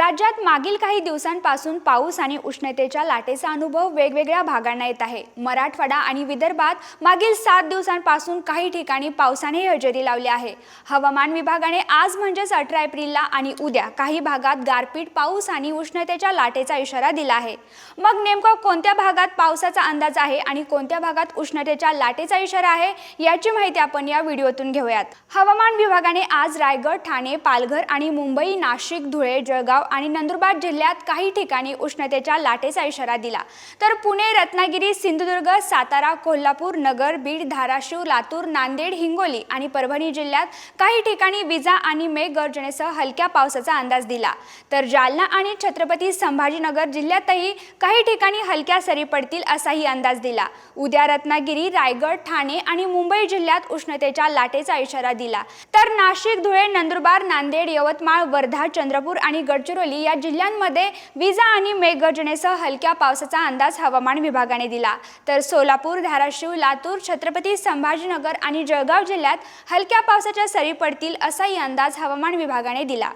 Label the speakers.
Speaker 1: राज्यात मागील काही दिवसांपासून पाऊस आणि उष्णतेच्या लाटेचा अनुभव वेगवेगळ्या भागांना येत आहे. मराठवाडा आणि विदर्भात मागील सात दिवसांपासून काही ठिकाणी पावसाने हजेरी लावली आहे. हवामान विभागाने आज म्हणजेच अठरा एप्रिलला आणि उद्या काही भागात गारपीट पाऊस आणि उष्णतेच्या लाटेचा इशारा दिला आहे. मग नेमकं कोणत्या भागात पावसाचा अंदाज आहे आणि कोणत्या भागात उष्णतेच्या लाटेचा इशारा आहे याची माहिती आपण या व्हिडिओतून घेऊयात. हवामान विभागाने आज रायगड ठाणे पालघर आणि मुंबई नाशिक धुळे जळगाव आणि नंदुरबार जिल्ह्यात काही ठिकाणी उष्णतेच्या लाटेचा इशारा दिला. तर पुणे रत्नागिरी सिंधुदुर्ग सातारा कोल्हापूर नगर बीड धाराशिव लातूर नांदेड हिंगोली आणि परभणी जिल्ह्यात काही ठिकाणी विजा आणि मेघगर्जनेसह हलक्या पावसाचा अंदाज दिला. तर जालना आणि छत्रपती संभाजीनगर जिल्ह्यातही काही ठिकाणी हलक्या सरी पडतील असाही अंदाज दिला. उद्या रत्नागिरी रायगड ठाणे आणि मुंबई जिल्ह्यात उष्णतेच्या लाटेचा इशारा दिला. तर नाशिक धुळे नंदुरबार नांदेड यवतमाळ वर्धा चंद्रपूर आणि गडचिरोली या जिल्ह्यांमध्ये विजा आणि मेघगर्जनेसह हलक्या पावसाचा अंदाज हवामान विभागाने दिला. तर सोलापूर धाराशिव लातूर छत्रपती संभाजीनगर आणि जळगाव जिल्ह्यात हलक्या पावसाच्या सरी पडतील असाही अंदाज हवामान विभागाने दिला.